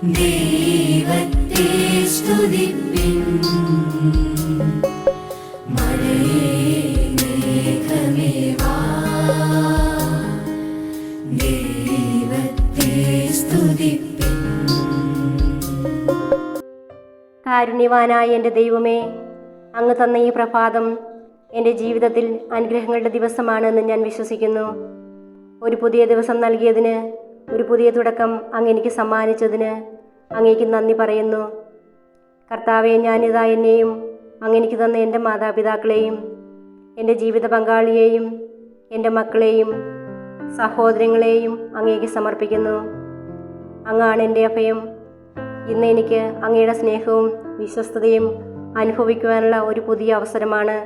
സ്തുതിപ്പിൻ. വാ. സ്തുതിപ്പിൻ. കാരുണ്യവാനായ എന്റെ ദൈവമേ അങ്ങ് തന്ന ഈ പ്രഭാതം എന്റെ ജീവിതത്തിൽ അനുഗ്രഹങ്ങളുടെ ദിവസമാണെന്ന് ഞാൻ വിശ്വസിക്കുന്നു. ഒരു പുതിയ ദിവസം നൽകിയതിന് ഒരു പുതിയ തുടക്കം അങ്ങ് എനിക്ക് സമ്മാനിച്ചതിന് അങ്ങേക്ക് നന്ദി പറയുന്നു. കർത്താവെ ഞാനിതാ എന്നെയും അങ്ങ് എനിക്ക് തന്ന എന്റെ മാതാപിതാക്കളെയും എന്റെ ജീവിത പങ്കാളിയെയും എന്റെ മക്കളെയും സഹോദരങ്ങളെയും അങ്ങേക്ക് സമർപ്പിക്കുന്നു. അങ്ങാണ് എന്റെ അഭയം. ഇന്ന് എനിക്ക് അങ്ങയുടെ സ്നേഹവും വിശ്വസ്തതയും അനുഭവിക്കുവാനുള്ള ഒരു പുതിയ അവസരമാണ്.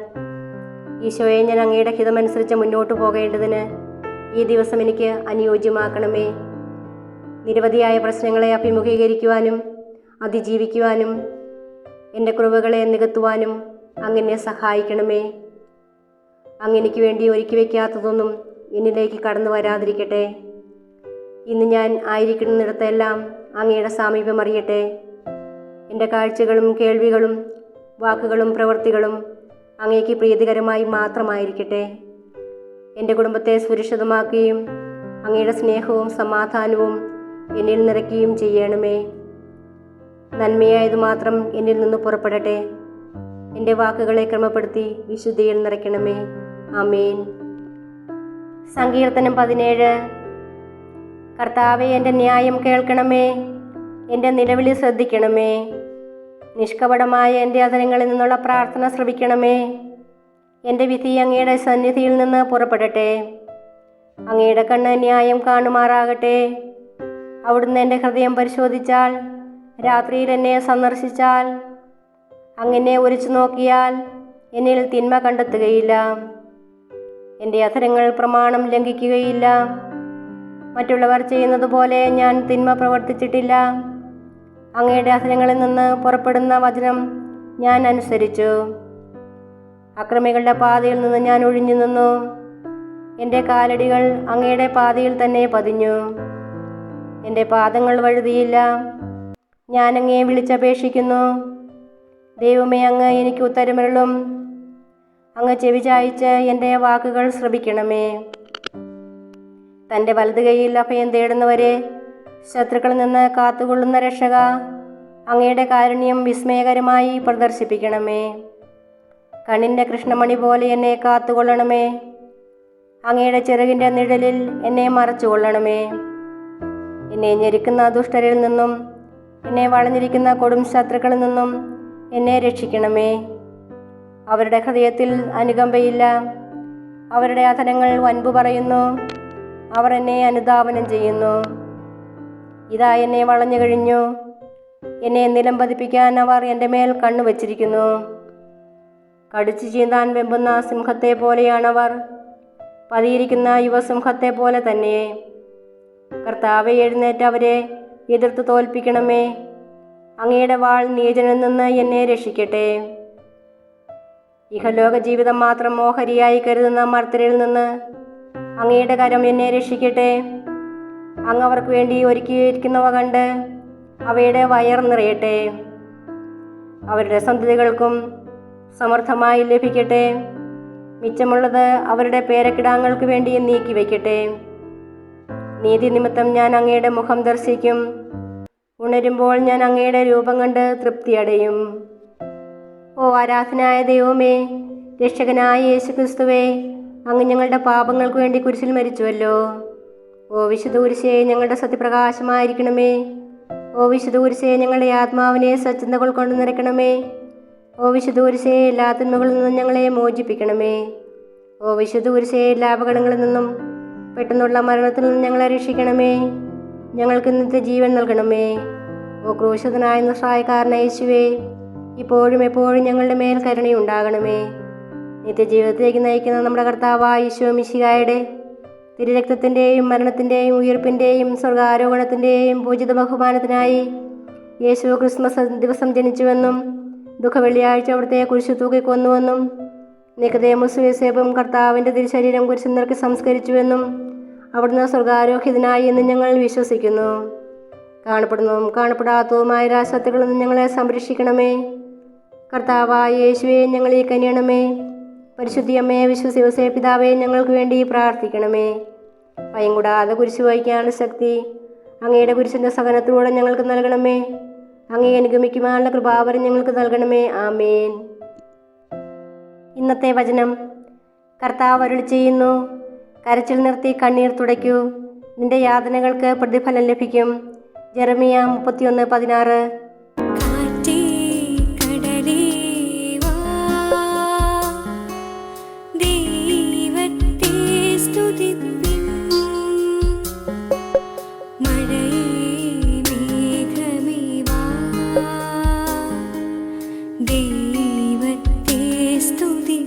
ഈശോയെ ഞാൻ അങ്ങയുടെ ഹിതമനുസരിച്ച് മുന്നോട്ട് പോകേണ്ടതിന് ഈ ദിവസം എനിക്ക് അനുയോജ്യമാക്കണമേ. നിരവധിയായ പ്രശ്നങ്ങളെ അഭിമുഖീകരിക്കുവാനും അതിജീവിക്കുവാനും എന്റെ കുറവുകളെ നികത്തുവാനും അങ്ങനെ സഹായിക്കണമേ. അങ്ങനെക്ക് വേണ്ടി ഒരുക്കി വയ്ക്കാത്തതൊന്നും എന്നിലേക്ക് കടന്നു വരാതിരിക്കട്ടെ. ഇന്ന് ഞാൻ ആയിരിക്കുന്നിടത്തെല്ലാം അങ്ങയുടെ സാമീപ്യം അറിയട്ടെ. എന്റെ കാഴ്ചകളും കേൾവികളും വാക്കുകളും പ്രവൃത്തികളും അങ്ങേക്ക് പ്രീതികരമായി മാത്രമായിരിക്കട്ടെ. എന്റെ കുടുംബത്തെ സുരക്ഷിതമാക്കുകയും അങ്ങയുടെ സ്നേഹവും സമാധാനവും എന്നിൽ നിറയ്ക്കുകയും ചെയ്യണമേ. നന്മയായത് മാത്രം എന്നിൽ നിന്ന് പുറപ്പെടട്ടെ. എന്റെ വാക്കുകളെ ക്രമപ്പെടുത്തി വിശുദ്ധിയിൽ നിറയ്ക്കണമേ. ആമേൻ. സങ്കീർത്തനം പതിനേഴ്. കർത്താവെ എന്റെ ന്യായം കേൾക്കണമേ. എന്റെ നിലവിളി ശ്രദ്ധിക്കണമേ. നിഷ്കപടമായ എന്റെ അതിരങ്ങളിൽ നിന്നുള്ള പ്രാർത്ഥന ശ്രവിക്കണമേ. എന്റെ വിധി അങ്ങയുടെ സന്നിധിയിൽ നിന്ന് പുറപ്പെടട്ടെ. അങ്ങയുടെ കണ്ണ് ന്യായം കാണുമാറാകട്ടെ. അവിടുന്ന് എന്റെ ഹൃദയം പരിശോധിച്ചാൽ രാത്രിയിൽ എന്നെ സന്ദർശിച്ചാൽ അങ്ങനെ ഒരിച്ചു നോക്കിയാൽ എന്നിൽ തിന്മ കണ്ടെത്തുകയില്ല. എന്റെ അധരങ്ങൾ പ്രമാണം ലംഘിക്കുകയില്ല. മറ്റുള്ളവർ ചെയ്യുന്നത് പോലെ ഞാൻ തിന്മ പ്രവർത്തിച്ചിട്ടില്ല. അങ്ങയുടെ അധരങ്ങളിൽ നിന്ന് പുറപ്പെടുന്ന വചനം ഞാൻ അനുസരിച്ചു. അക്രമികളുടെ പാതയിൽ നിന്ന് ഞാൻ ഒഴിഞ്ഞു നിന്നു. എന്റെ കാലടികൾ അങ്ങയുടെ പാതയിൽ തന്നെ പതിഞ്ഞു. എന്റെ പാദങ്ങൾ വഴുതിയില്ല. ഞാൻ അങ്ങയെ വിളിച്ചപേക്ഷിക്കുന്നു. ദൈവമേ അങ്ങ് എനിക്ക് ഉത്തരമരുളും. അങ്ങ് ചെവി ചായ്ച്ച് എന്റെ വാക്കുകൾ ശ്രമിക്കണമേ തന്റെ വലത് കൈയിൽ അഭയം തേടുന്നവരെ ശത്രുക്കളിൽ നിന്ന് കാത്തുകൊള്ളുന്ന രക്ഷക അങ്ങയുടെ കാരുണ്യം വിസ്മയകരമായി പ്രദർശിപ്പിക്കണമേ. കണ്ണിന്റെ കൃഷ്ണമണി പോലെ എന്നെ കാത്തുകൊള്ളണമേ. അങ്ങയുടെ ചിറകിന്റെ നിഴലിൽ എന്നെ മറച്ചുകൊള്ളണമേ. എന്നെ ഞെരുക്കുന്ന ദുഷ്ടരിൽ നിന്നും എന്നെ വളഞ്ഞിരിക്കുന്ന കൊടും ശത്രുക്കളിൽ നിന്നും എന്നെ രക്ഷിക്കണമേ. അവരുടെ ഹൃദയത്തിൽ അനുകമ്പയില്ല. അവരുടെ അധനങ്ങൾ വൻപു പറയുന്നു. അവർ എന്നെ അനുധാവനം ചെയ്യുന്നു. ഇതാ എന്നെ വളഞ്ഞു കഴിഞ്ഞു. എന്നെ നിലം പതിപ്പിക്കാൻ അവർ എന്റെ മേൽ കണ്ണു വച്ചിരിക്കുന്നു. കടിച്ചു ചീന്താൻ വെമ്പുന്ന സിംഹത്തെ പോലെയാണവർ. പതിയിരിക്കുന്ന യുവസിംഹത്തെ പോലെ തന്നെ കർത്താവെ എഴുന്നേറ്റ് അവരെ. എതിർത്ത് തോൽപ്പിക്കണമേ. അങ്ങയുടെ വാൾ നീചനിൽ നിന്ന് എന്നെ രക്ഷിക്കട്ടെ. ഇഹലോക ജീവിതം മാത്രം മോഹരിയായി കരുതുന്ന മർത്തരിൽ നിന്ന് അങ്ങയുടെ കരം എന്നെ രക്ഷിക്കട്ടെ. അങ്ങ് അവർക്ക് വേണ്ടി ഒരുക്കിയിരിക്കുന്നവ കണ്ട് അവയുടെ വയർ നിറയട്ടെ. അവരുടെ സന്തതികൾക്കും സമർത്ഥമായി ലഭിക്കട്ടെ. മിച്ചമുള്ളത് അവരുടെ പേരക്കിടാങ്ങൾക്ക് വേണ്ടി നീക്കി വയ്ക്കട്ടെ നീതി നിമിത്തം ഞാൻ അങ്ങയുടെ മുഖം ദർശിക്കും. ഉണരുമ്പോൾ ഞാൻ അങ്ങയുടെ രൂപം കണ്ട് തൃപ്തിയടയും. ഓ ആരാധനായ ദൈവമേ രക്ഷകനായ യേശുക്രിസ്തുവേ അങ്ങ് ഞങ്ങളുടെ പാപങ്ങൾക്ക് വേണ്ടി കുരിശിൽ മരിച്ചുവല്ലോ. ഓ വിശുദ്ധ കുരിശേ ഞങ്ങളുടെ സത്യപ്രകാശമായിരിക്കണമേ. ഓ വിശുദ്ധ കുരിശേ ഞങ്ങളുടെ ആത്മാവിനെ സച്ചിന്തകൾ കൊണ്ട് നിറയ്ക്കണമേ. ഓ വിശുദ്ധ കുരിശേ എല്ലാ തിന്മകളിൽ നിന്നും ഞങ്ങളെ മോചിപ്പിക്കണമേ. ഓ വിശുദ്ധ കുരിശേ എല്ലാ അപകടങ്ങളിൽ നിന്നും പെട്ടെന്നുള്ള മരണത്തിൽ നിന്ന് ഞങ്ങളെ രക്ഷിക്കണമേ. ഞങ്ങൾക്ക് ഇന്നത്തെ ജീവൻ നൽകണമേ. ഓ ക്രൂശതനായ സഹായക്കാരന യേശുവേ ഇപ്പോഴും എപ്പോഴും ഞങ്ങളുടെ മേൽ കരുണയുണ്ടാകണമേ. നിത്യജീവിതത്തിലേക്ക് നയിക്കുന്ന നമ്മുടെ കർത്താവായ ഈശോ മിശികായുടെ തിരുരക്തത്തിന്റെയും മരണത്തിന്റെയും ഉയർപ്പിന്റെയും സ്വർഗാരോഹണത്തിന്റെയും പൂജിത ബഹുമാനത്തിനായി യേശു ക്രിസ്മസ് ദിവസം ജനിച്ചുവെന്നും ദുഃഖവെള്ളിയാഴ്ച അവിടുത്തെ കുരിശു തൂക്കി കൊന്നുവെന്നും നിക്കതേമുസ് യോസേപ്പും കർത്താവിന്റെ തിരുശരീരം കുറിച്ച് നിൽക്കി സംസ്കരിച്ചുവെന്നും അവിടുന്ന് സ്വർഗാരോഹിതനായി എന്ന് ഞങ്ങൾ വിശ്വസിക്കുന്നു. കാണപ്പെടുന്നതും കാണപ്പെടാത്തതുമായ രാസത്തുകളിൽ നിന്ന് ഞങ്ങളെ സംരക്ഷിക്കണമേ. കർത്താവായ യേശുവെ ഞങ്ങളെ കനിയണമേ. പരിശുദ്ധിയമ്മയെ വിശ്വസിവസേ പിതാവെ ഞങ്ങൾക്ക് വേണ്ടി പ്രാർത്ഥിക്കണമേ. ഭയം കൂടാതെ കുരിശ് വഹിക്കാനുള്ള ശക്തി അങ്ങയുടെ കുരിശിന്റെ സഹനത്തിലൂടെ ഞങ്ങൾക്ക് നൽകണമേ. അങ്ങേ അനുഗമിക്കുവാനുള്ള കൃപാവരം ഞങ്ങൾക്ക് നൽകണമേ. ആമേൻ. ഇന്നത്തെ വചനം. കർത്താവ് അരുളി ചെയ്യുന്നു കരച്ചിൽ നിർത്തി കണ്ണീർ തുടയ്ക്കൂ നിന്റെ യാതനകൾക്ക് പ്രതിഫലം ലഭിക്കും. ജെറമിയ മുപ്പത്തിയൊന്ന് പതിനാറ്. ദൈവത്തെ സ്തുതിപ്പിൻ സ്തുതിപ്പിൻ